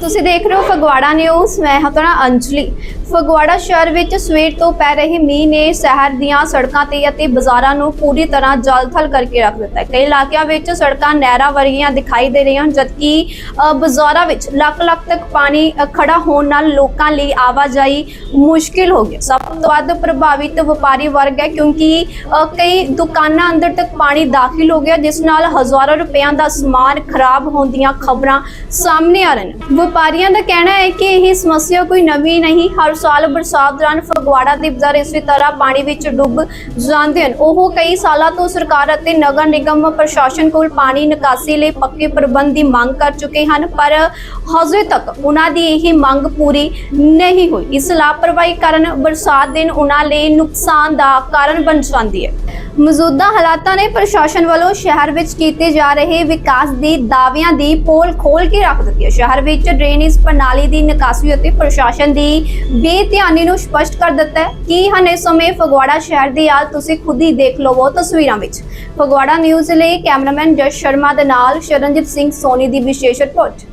ਤੁਸੀਂ ਦੇਖ ਰਹੇ ਹੋ ਫਗਵਾੜਾ ਨਿਊਜ਼ ਮੈਂ ਹਾਂ ਤੁਹਾਡਾ ਅੰਜਲੀ। ਫਗਵਾੜਾ ਸ਼ਹਿਰ ਵਿੱਚ ਸਵੇਰ ਤੋਂ ਪੈ ਰਹੇ ਮੀਂਹ ਨੇ ਸ਼ਹਿਰ ਦੀਆਂ ਸੜਕਾਂ ਤੇ ਅਤੇ ਬਾਜ਼ਾਰਾਂ ਨੂੰ ਪੂਰੀ ਤਰ੍ਹਾਂ ਜਲ-ਥਲ ਕਰਕੇ ਰੱਖ ਦਿੱਤਾ ਹੈ। ਕਈ ਇਲਾਕਿਆਂ ਵਿੱਚ ਸੜਕਾਂ ਨਹਿਰਾਂ ਵਰਗੀਆਂ ਦਿਖਾਈ ਦੇ ਰਹੀਆਂ ਹਨ ਜਦਕਿ ਬਾਜ਼ਾਰਾਂ ਵਿੱਚ ਲੱਖ-ਲੱਖ ਤੱਕ ਪਾਣੀ ਅ, ਖੜਾ ਹੋਣ ਨਾਲ ਲੋਕਾਂ ਲਈ ਆਵਾਜਾਈ ਮੁਸ਼ਕਿਲ ਹੋ ਗਈ। ਸਭ ਤੋਂ ਵੱਧ ਪ੍ਰਭਾਵਿਤ ਵਪਾਰੀ ਵਰਗ ਹੈ ਕਿਉਂਕਿ ਕਈ ਦੁਕਾਨਾਂ ਅੰਦਰ ਤੱਕ ਪਾਣੀ ਦਾਖਲ ਹੋ ਗਿਆ ਜਿਸ ਨਾਲ ਹਜ਼ਾਰਾਂ ਰੁਪਇਆਂ ਦਾ ਸਮਾਨ ਖਰਾਬ ਹੋਣ ਦੀਆਂ ਖਬਰਾਂ ਸਾਹਮਣੇ ਆ ਰਹੀਆਂ ਨੇ ਵਪਾਰੀਆਂ ਦਾ ਕਹਿਣਾ ਹੈ ਕਿ ਇਹ ਸਮੱਸਿਆ ਕੋਈ ਨਵੀਂ ਨਹੀਂ। ਹਰ ਸਾਲ ਬਰਸਾਤ ਦੌਰਾਨ ਫਗਵਾੜਾ ਦੇ ਬਾਜ਼ਾਰ ਇਸੇ ਤਰ੍ਹਾਂ ਪਾਣੀ ਵਿੱਚ ਡੁੱਬ ਜਾਂਦੇ ਹਨ। ਉਹ ਕਈ ਸਾਲਾਂ ਤੋਂ ਸਰਕਾਰ ਅਤੇ ਨਗਰ ਨਿਗਮ ਪ੍ਰਸ਼ਾਸਨ ਕੋਲ ਪਾਣੀ ਨਿਕਾਸੀ ਲਈ ਪੱਕੇ ਪ੍ਰਬੰਧ ਦੀ ਮੰਗ ਕਰ ਚੁੱਕੇ ਹਨ, ਪਰ ਹਜੇ ਤੱਕ ਉਹਨਾਂ ਦੀ ਇਹ ਮੰਗ ਪੂਰੀ ਨਹੀਂ ਹੋਈ। ਇਸ ਲਾਪਰਵਾਹੀ ਕਾਰਨ ਬਰਸਾਤ ਦਿਨ ਉਹਨਾਂ ਲਈ ਨੁਕਸਾਨ ਦਾ ਕਾਰਨ ਬਣ ਜਾਂਦੀ ਹੈ। ਮੌਜੂਦਾ ਹਾਲਾਤਾਂ ਨੇ ਪ੍ਰਸ਼ਾਸਨ ਵੱਲੋਂ ਸ਼ਹਿਰ ਵਿੱਚ ਕੀਤੇ ਜਾ ਰਹੇ ਵਿਕਾਸ ਦੇ ਦਾਅਵਿਆਂ ਦੀ ਪੋਲ ਖੋਲ ਕੇ ਰੱਖ ਦਿੱਤੀ ਹੈ। ਸ਼ਹਿਰ ਵਿੱਚ ਡਰੇਨੇਜ ਪ੍ਰਣਾਲੀ ਦੀ ਨਿਕਾਸੀ ਅਤੇ ਪ੍ਰਸ਼ਾਸਨ ਦੀ ਬੇਧਿਆਨੀ ਨੂੰ ਸਪਸ਼ਟ ਕਰ ਦਿੱਤਾ ਹੈ। ਕਿ ਹਨ ਇਸ ਸਮੇਂ ਫਗਵਾੜਾ ਸ਼ਹਿਰ ਦੀ ਹਾਲ ਤੁਸੀਂ ਖੁਦ ਹੀ ਦੇਖ ਲਵੋ ਤਸਵੀਰਾਂ ਵਿੱਚ। ਫਗਵਾੜਾ ਨਿਊਜ਼ ਲਈ ਕੈਮਰਾਮੈਨ ਜਸ ਸ਼ਰਮਾ ਦੇ ਨਾਲ ਸ਼ਰਨਜੀਤ ਸਿੰਘ ਸੋਨੀ ਦੀ ਵਿਸ਼ੇਸ਼ ਰਿਪੋਰਟ।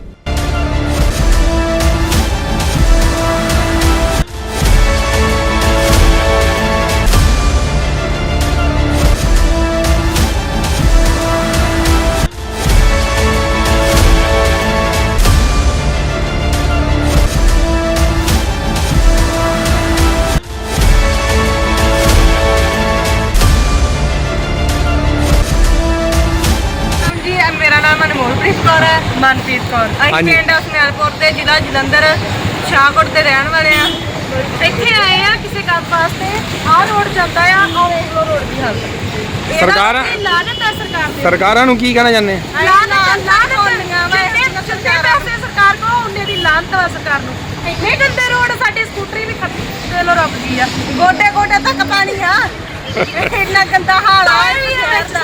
ਮਨਪ੍ਰੀਤ ਕੌਰ। ਅਸੀਂ ਹਾਂਜੀ। ਪਿੰਡ ਉਸਮੇਲਪੁਰ ਦੇ ਜ਼ਿਲ੍ਹਾ ਜਲੰਧਰ ਸ਼ਾਹਕੋਟ ਦੇ ਰਹਿਣ ਵਾਲੇ ਆ ਇੱਥੇ ਆਏ ਆ ਕਿਸੇ ਕੰਮ ਵਾਸਤੇ। ਆਹ ਰੋਡ ਜਾਂਦਾ ਆ ਆਹ ਵੇਖ ਰੋਡ ਦੀ ਹਾਲਤ। ਇਹਦਾ ਸਰਕਾਰਾਂ- ਸਰਕਾਰ ਦੀ। ਸਰਕਾਰਾਂ ਨੂੰ ਕੀ ਕਹਿਣਾ ਚਾਹੁੰਦੇ? ਲਾਨਤ ਲਾਨਤ ਹੋਣੀਆਂ ਵਾ ਜਿੰਨੇ ਜਿੰਨੇ ਪੈਸੇ ਸਰਕਾਰ ਕੋਲ ਉਹਨੇ ਦੀ ਲਾਨਤ ਵਾ ਸਰਕਾਰ ਨੂੰ। ਇੰਨੇ ਗੰਦੇ ਰੋਡ ਸਾਡੀ ਸਕੂਟਰੀ ਵੀ ਖੱਤੇ ਲੋ ਰੱਬ ਦੀ ਆ। ਗੋਡੇ ਗੋਡੇ ਤੱਕ ਪਾਣੀ ਆ। ਇੰਨਾ ਗੰਦਾ ਹਾਲ ਆ।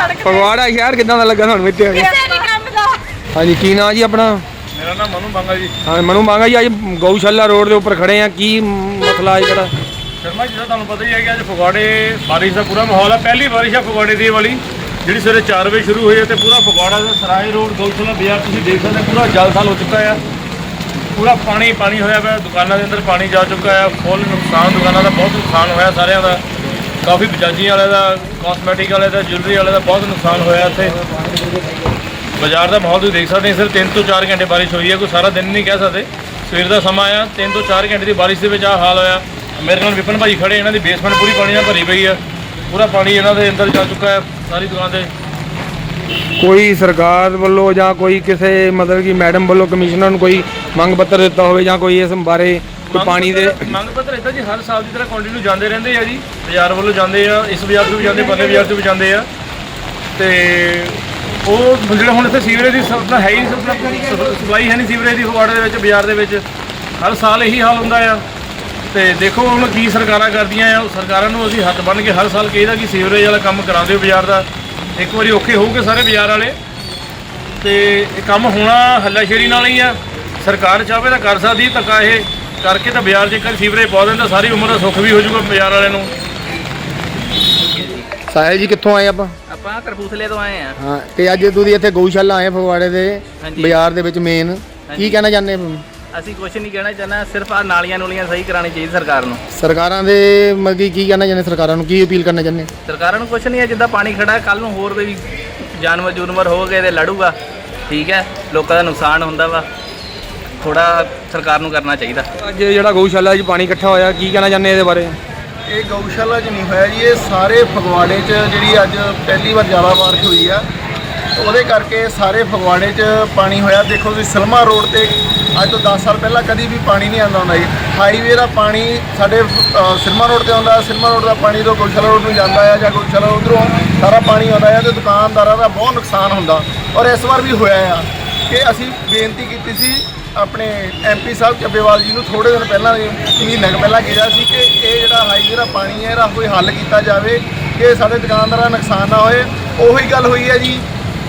ਤੇ। ਫਗਵਾੜਾ ਸ਼ਹਿਰ ਕਿਦਾਂ ਦਾ ਲੱਗਾ ਤੁਹਾਨੂੰ ਇੱਥੇ ਆ ਕੇ? ਕਿਸੇ ਦਾ ਹਾਂਜੀ ਕੀ ਨਾਂ ਜੀ ਆਪਣਾ? ਮੇਰਾ ਨਾਮ ਮਨੂ ਬਾਂਗਾ ਜੀ। ਹਾਂ ਮਨੂ ਮੰਗਾ ਜੀ ਅੱਜ ਗਊਸ਼ਾਲਾ ਰੋਡ ਦੇ ਉੱਪਰ ਖੜੇ ਆ। ਕੀ ਮਸਲਾ ਹੈ ਜਿਹੜਾ? ਸ਼ਰਮਾ ਜੀ ਤੁਹਾਨੂੰ ਪਤਾ ਹੀ ਹੈ ਕਿ ਅੱਜ ਫਗਵਾੜੇ ਬਾਰਿਸ਼ ਦਾ ਪੂਰਾ ਮਾਹੌਲ ਹੈ ਪਹਿਲੀ ਬਾਰਿਸ਼ ਹੈ ਫਗਵਾੜੇ ਦੀ ਵਾਲੀ ਜਿਹੜੀ ਸਵੇਰੇ 4 ਵਜੇ ਸ਼ੁਰੂ ਹੋਈ ਹੈ ਤੇ ਪੂਰਾ ਫਗਵਾੜਾ ਦਾ ਸਰਾਏ ਰੋਡ ਗਊਸ਼ਾਲਾ ਬਾਜ਼ਾਰ ਤੁਸੀਂ ਦੇਖ ਸਕਦੇ ਹੋ, ਪੂਰਾ ਜਲਥਲ ਹੋ ਚੁੱਕਾ ਹੈ ਪੂਰਾ ਪਾਣੀ ਪਾਣੀ ਹੋਇਆ ਪਿਆ ਦੁਕਾਨਾਂ ਦੇ ਅੰਦਰ ਪਾਣੀ ਜਾ ਚੁੱਕਾ ਹੈ ਫੁੱਲ ਨੁਕਸਾਨ ਦੁਕਾਨਾਂ ਦਾ ਬਹੁਤ ਨੁਕਸਾਨ ਹੋਇਆ ਸਾਰਿਆਂ ਦਾ। ਕਾਫੀ ਬਜਾਜੀ ਵਾਲੇ ਦਾ ਕਾਸਮੈਟਿਕ ਵਾਲੇ ਦਾ ਜੁਐਲਰੀ ਵਾਲੇ ਦਾ ਬਹੁਤ ਨੁਕਸਾਨ ਹੋਇਆ ਇੱਥੇ। ਬਾਜ਼ਾਰ ਦਾ ਮਾਹੌਲ ਤੁਸੀਂ ਦੇਖ ਸਕਦੇ ਹੋ ਸਿਰਫ 3 ਤੋਂ 4 ਘੰਟੇ ਬਾਰਿਸ਼ ਹੋਈ ਹੈ ਕੋਈ ਸਾਰਾ ਦਿਨ ਨਹੀਂ ਕਹਿ ਸਕਦੇ। ਸਵੇਰ ਦਾ ਸਮਾਂ ਆ 3 ਤੋਂ 4 ਘੰਟੇ ਦੀ ਬਾਰਿਸ਼ ਦੇ ਵਿੱਚ ਆ ਹਾਲ ਹੋਇਆ। ਮੇਰੇ ਨਾਲ ਵਿਪਨ ਭਾਈ ਖੜੇ ਇਹਨਾਂ ਦੀ ਬੇਸਮੈਂਟ ਪੂਰੀ ਪਾਣੀ ਨਾਲ ਭਰੀ ਪਈ ਆ ਪੂਰਾ ਪਾਣੀ ਇਹਨਾਂ ਦੇ ਅੰਦਰ ਜਾ ਚੁੱਕਾ ਹੈ ਸਾਰੀ ਦੁਕਾਨ ਤੇ। ਕੋਈ ਸਰਕਾਰ ਵੱਲੋਂ ਜਾਂ ਕੋਈ ਕਿਸੇ ਮਤਲਬ ਕਿ ਮੈਡਮ ਵੱਲੋਂ ਕਮਿਸ਼ਨਰ ਨੂੰ ਕੋਈ ਮੰਗ ਪੱਤਰ ਦਿੱਤਾ ਹੋਵੇ ਜਾਂ ਕੋਈ ਇਸ ਬਾਰੇ ਕੋਈ ਪਾਣੀ ਦੇ ਮੰਗ ਪੱਤਰ ਇਦਾਂ ਜੀ ਹਰ ਸਾਲ ਦੀ ਤਰ੍ਹਾਂ ਕੰਟੀਨਿਊ ਜਾਂਦੇ ਰਹਿੰਦੇ ਆ ਜੀ। ਬਾਜ਼ਾਰ ਵੱਲੋਂ ਜਾਂਦੇ ਆ ਇਸ ਬਾਜ਼ਾਰ ਤੋਂ ਵੀ ਜਾਂਦੇ ਪਰਲੇ ਬਾਜ਼ਾਰ ਤੋਂ ਵੀ ਜਾਂਦੇ ਆ। ਤੇ ਉਹ ਜਿਹੜਾ ਹੁਣ ਇੱਥੇ ਸੀਵਰੇਜ ਦੀ ਸਪਨਾ ਹੈ ਹੀ ਸਪਲਾਈ ਹੈ ਨਹੀਂ ਸੀਵਰੇਜ ਦੀ ਫਗਵਾੜੇ ਦੇ ਵਿੱਚ, ਬਾਜ਼ਾਰ ਦੇ ਵਿੱਚ। ਹਰ ਸਾਲ ਇਹੀ ਹਾਲ ਹੁੰਦਾ ਆ। ਤੇ ਦੇਖੋ ਹੁਣ ਕੀ ਸਰਕਾਰਾਂ ਕਰਦੀਆਂ ਆ। ਸਰਕਾਰਾਂ ਨੂੰ ਅਸੀਂ ਹੱਥ ਬੰਨ੍ਹ ਕੇ ਹਰ ਸਾਲ ਕਹੀਦਾ ਕਿ ਸੀਵਰੇਜ ਵਾਲਾ ਕੰਮ ਕਰਾ ਦਿਓ ਬਾਜ਼ਾਰ ਦਾ। ਇੱਕ ਵਾਰੀ ਔਖੇ ਹੋਊਗੇ ਸਾਰੇ ਬਾਜ਼ਾਰ ਵਾਲੇ। ਤੇ ਇਹ ਕੰਮ ਹੋਣਾ ਹੱਲਾਸ਼ੇਰੀ ਨਾਲ ਹੀ ਆ। ਸਰਕਾਰ ਚਾਹਵੇ ਤਾਂ ਕਰ ਸਕਦੀ ਧੱਕਾ ਇਹ ਕਰਕੇ ਤਾਂ ਬਾਜ਼ਾਰ ਜੇਕਰ ਸੀਵਰੇਜ ਪਾ ਤਾਂ ਸਾਰੀ ਉਮਰ ਦਾ ਸੁੱਖ ਵੀ ਹੋ ਜਾਊਗਾ ਬਾਜ਼ਾਰ ਵਾਲਿਆਂ ਨੂੰ। ਸਾਹਿਲ ਜੀ ਕਿੱਥੋਂ ਆਏ ਆਪਾਂ? ਆਪਾਂ ਕਰਪੂਥਲੇ ਤੋਂ ਆਏ ਆ ਹਾਂ ਤੇ ਅੱਜ ਤੁਸੀਂ ਇੱਥੇ ਗਊਸ਼ਾਲਾ ਆਏ ਫਗਵਾੜੇ ਦੇ ਹਾਂਜੀ। ਬਾਜ਼ਾਰ ਦੇ ਵਿੱਚ ਮੇਨ ਕੀ ਹਾਂਜੀ। ਕਹਿਣਾ ਚਾਹੁੰਦੇ ਹੋ? ਅਸੀਂ ਕੁਝ ਨਹੀਂ ਕਹਿਣਾ ਚਾਹੁੰਦਾ ਸਿਰਫ ਆ ਨਾਲੀਆਂ ਨੂਲੀਆਂ ਸਹੀ ਕਰਾਉਣੀ ਚਾਹੀਦੀ ਸਰਕਾਰ ਨੂੰ। ਸਰਕਾਰਾਂ ਦੇ ਮਤਲਬ ਕਿ ਕੀ ਕਹਿਣਾ ਚਾਹੁੰਦੇ ਸਰਕਾਰਾਂ ਨੂੰ ਕੀ ਅਪੀਲ ਕਰਨਾ ਚਾਹੁੰਦੇ? ਸਰਕਾਰਾਂ ਨੂੰ ਕੁਝ ਨਹੀਂ ਹੈ ਜਿੱਦਾਂ ਪਾਣੀ ਖੜਾ ਕੱਲ ਨੂੰ ਹੋਰ ਕੋਈ ਜਾਨਵਰ ਜੂਨਵਰ ਹੋ ਗਏ ਤੇ ਲੜੂਗਾ। ਠੀਕ ਹੈ ਲੋਕਾਂ ਦਾ ਨੁਕਸਾਨ ਹੁੰਦਾ ਵਾ। ਥੋੜਾ ਸਰਕਾਰ ਨੂੰ ਕਰਨਾ ਚਾਹੀਦਾ। ਅੱਜ ਜਿਹੜਾ ਗਊਸ਼ਾਲਾ 'ਚ ਪਾਣੀ ਇਕੱਠਾ ਹੋਇਆ ਕੀ ਕਹਿਣਾ ਚਾਹੁੰਦੇ ਇਹਦੇ ਬਾਰੇ? ਇਹ ਗਊਸ਼ਾਲਾ 'ਚ ਨਹੀਂ ਹੋਇਆ ਜੀ ਇਹ ਸਾਰੇ ਫਗਵਾੜੇ 'ਚ ਜਿਹੜੀ ਅੱਜ ਪਹਿਲੀ ਵਾਰ ਜ਼ਿਆਦਾ ਬਾਰਿਸ਼ ਹੋਈ ਆ। ਉਹਦੇ ਕਰਕੇ ਸਾਰੇ ਫਗਵਾੜੇ 'ਚ ਪਾਣੀ ਹੋਇਆ। ਦੇਖੋ ਤੁਸੀਂ ਸਲਮਾ ਰੋਡ ਤੇ ਅੱਜ ਤੋਂ 10 ਸਾਲ ਪਹਿਲਾਂ ਕਦੀ ਵੀ ਪਾਣੀ ਨਹੀਂ ਆਉਂਦਾ ਹੁੰਦਾ ਜੀ। ਹਾਈਵੇ ਦਾ ਪਾਣੀ ਸਾਡੇ ਅ, ਸਿਲਮਾ ਰੋਡ ਤੇ ਆਉਂਦਾ ਸਿਲਮਾ ਰੋਡ ਦਾ ਪਾਣੀ ਤੋਂ ਗਊਸ਼ਾਲਾ ਰੋਡ ਨੂੰ ਜਾਂਦਾ ਆ ਜਾਂ ਗਊਸ਼ਾਲਾ ਉਧਰੋਂ ਸਾਰਾ ਪਾਣੀ ਆਉਂਦਾ ਆ ਤੇ ਦੁਕਾਨਦਾਰਾਂ ਦਾ ਬਹੁਤ ਨੁਕਸਾਨ ਹੁੰਦਾ। ਔਰ ਇਸ ਵਾਰ ਵੀ ਹੋਇਆ ਆ ਕਿ ਅਸੀਂ ਬੇਨਤੀ ਕੀਤੀ ਸੀ ਆਪਣੇ ਐਮਪੀ ਸਾਹਿਬ ਚੱਬੇਵਾਲ ਜੀ ਨੂੰ ਥੋੜੇ ਦਿਨ ਪਹਿਲਾਂ ਮਹੀਨੇ ਕੁ ਪਹਿਲਾਂ ਕਿਹਾ ਸੀ ਕਿ ਇਹ ਜਿਹੜਾ ਹਾਈਵੇ ਦਾ ਪਾਣੀ ਹੈ ਇਹਦਾ ਕੋਈ ਹੱਲ ਕੀਤਾ ਜਾਵੇ ਕਿ ਸਾਡੇ ਦੁਕਾਨਦਾਰਾਂ ਦਾ ਨੁਕਸਾਨ ਨਾ ਹੋਏ। ਉਹੀ ਗੱਲ ਹੋਈ ਹੈ ਜੀ।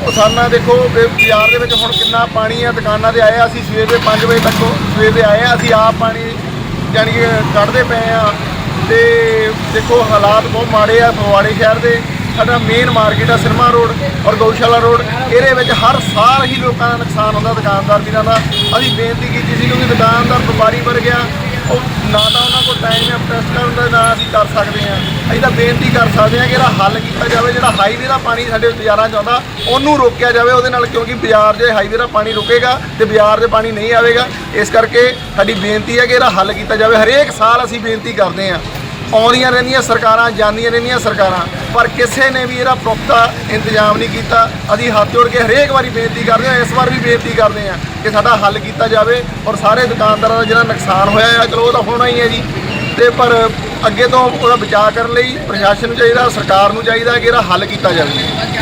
ਉਹ ਸਾਨਾ ਦੇਖੋ ਬਾਜ਼ਾਰ ਦੇ ਵਿੱਚ ਹੁਣ ਕਿੰਨਾ ਪਾਣੀ ਹੈ ਦੁਕਾਨਾਂ ਤੇ ਆਏ ਆ, ਅਸੀਂ ਸਵੇਰ ਦੇ 5 ਵਜੇ ਤੱਕ ਸਵੇਰ ਦੇ ਆਏ ਆ ਅਸੀਂ ਆਪ ਪਾਣੀ ਯਾਨੀ ਕਿ ਕੱਢਦੇ ਪਏ ਆ। ਤੇ ਦੇਖੋ ਹਾਲਾਤ ਬਹੁਤ ਮਾੜੇ ਆ ਫਗਵਾੜੇ ਸ਼ਹਿਰ ਦੇ। ਸਾਡਾ ਮੇਨ ਮਾਰਕੀਟ ਆ ਸਿਨੇਮਾ ਰੋਡ ਔਰ ਗਊਸ਼ਾਲਾ ਰੋਡ ਇਹਦੇ ਵਿੱਚ ਹਰ ਸਾਲ ਹੀ ਲੋਕਾਂ ਦਾ ਨੁਕਸਾਨ ਹੁੰਦਾ ਦੁਕਾਨਦਾਰ ਵੀਰਾਂ ਦਾ। ਅਸੀਂ ਬੇਨਤੀ ਕੀਤੀ ਸੀ ਕਿਉਂਕਿ ਦੁਕਾਨਦਾਰ ਵਪਾਰੀ ਵਰ ਗਿਆ, ਉਹ ਨਾ ਤਾਂ ਉਹਨਾਂ ਕੋਲ ਟਾਈਮ ਹੈ ਪ੍ਰੈਸ ਕਰਨ ਦਾ ਨਾ ਅਸੀਂ ਕਰ ਸਕਦੇ ਹਾਂ। ਅਸੀਂ ਤਾਂ ਬੇਨਤੀ ਕਰ ਸਕਦੇ ਹਾਂ ਕਿ ਇਹਦਾ ਹੱਲ ਕੀਤਾ ਜਾਵੇ, ਜਿਹੜਾ ਹਾਈਵੇ ਦਾ ਪਾਣੀ ਸਾਡੇ ਬਾਜ਼ਾਰਾਂ 'ਚ ਆਉਂਦਾ, ਉਹਨੂੰ ਰੋਕਿਆ ਜਾਵੇ ਉਹਦੇ ਨਾਲ, ਕਿਉਂਕਿ ਬਾਜ਼ਾਰ ਦੇ ਹਾਈਵੇ ਦਾ ਪਾਣੀ ਰੁਕੇਗਾ ਤੇ ਬਾਜ਼ਾਰ ਦੇ ਪਾਣੀ ਨਹੀਂ ਆਵੇਗਾ। ਇਸ ਕਰਕੇ ਸਾਡੀ ਬੇਨਤੀ ਹੈ ਕਿ ਇਹਦਾ ਹੱਲ ਕੀਤਾ ਜਾਵੇ। ਹਰੇਕ ਸਾਲ ਅਸੀਂ ਬੇਨਤੀ ਕਰਦੇ ਹਾਂ। ਆਉਂਦੀਆਂ ਰਹਿੰਦੀਆਂ ਸਰਕਾਰਾਂ, ਜਾਂਦੀਆਂ ਰਹਿੰਦੀਆਂ ਸਰਕਾਰਾਂ, ਪਰ ਕਿਸੇ ਨੇ ਵੀ ਇਹਦਾ ਪੁਖਤਾ ਇੰਤਜ਼ਾਮ ਨਹੀਂ ਕੀਤਾ। ਅਸੀਂ ਹੱਥ ਜੋੜ ਕੇ ਹਰੇਕ ਵਾਰੀ ਬੇਨਤੀ ਕਰਦੇ ਹਾਂ, ਇਸ ਵਾਰ ਵੀ ਬੇਨਤੀ ਕਰਦੇ ਹਾਂ ਕਿ ਸਾਡਾ ਹੱਲ ਕੀਤਾ ਜਾਵੇ ਔਰ ਸਾਰੇ ਦੁਕਾਨਦਾਰਾਂ ਦਾ ਜਿਹੜਾ ਨੁਕਸਾਨ ਹੋਇਆ ਹੈ ਚਲੋ ਉਹ ਤਾਂ ਹੋਣਾ ਹੀ ਹੈ ਜੀ। ਤੇ ਪਰ ਅੱਗੇ ਤੋਂ ਉਹਦਾ ਬਚਾਅ ਕਰਨ ਲਈ ਪ੍ਰਸ਼ਾਸਨ ਨੂੰ ਚਾਹੀਦਾ, ਸਰਕਾਰ ਨੂੰ ਚਾਹੀਦਾ ਕਿ ਇਹਦਾ ਹੱਲ ਕੀਤਾ ਜਾਵੇ।